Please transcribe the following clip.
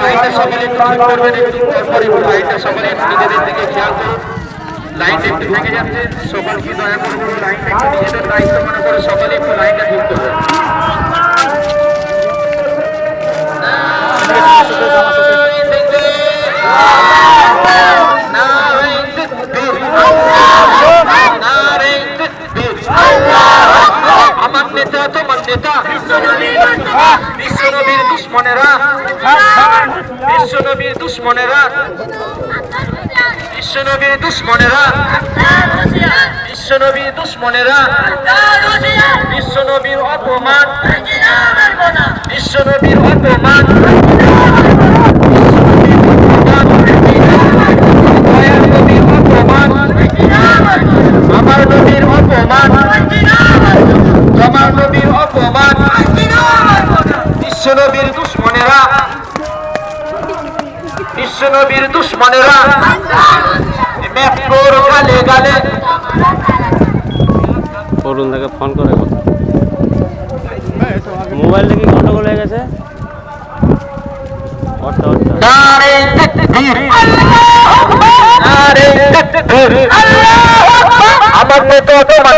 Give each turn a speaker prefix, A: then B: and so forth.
A: লাইনটা সকলে একটু সকলে ভেঙে যাচ্ছে সকলকে দয়া করে লাইনটা একটু নিজেদের দায়িত্ব মনে করে সকলে একটু লাইনটা ঠিক নেতা, তোমার নেতা। বিশ্বনবীর দুশ্মনেরা। বিশ্বনবীর দুশ্মনেরা। বিশ্বনবীর দুশ্মনেরা। বিশ্বনবীর দুশ্মনেরা। বিশ্বনবীর অপমান। বিশ্বনবীর অপমান। আমার নবীর অপমান। বিশ্বনবীর দুশ্মনেরা। বিশ্বনবীর দুশ্মনেরা। মেট্রোর গালে গালে।
B: অরুণ দাকে ফোন করে কথা মোবাইলটা গন্ডগোল হয়ে গেছে।
A: নারে তাকবীর। নারে তাকবীর। আমার নেতা তোমার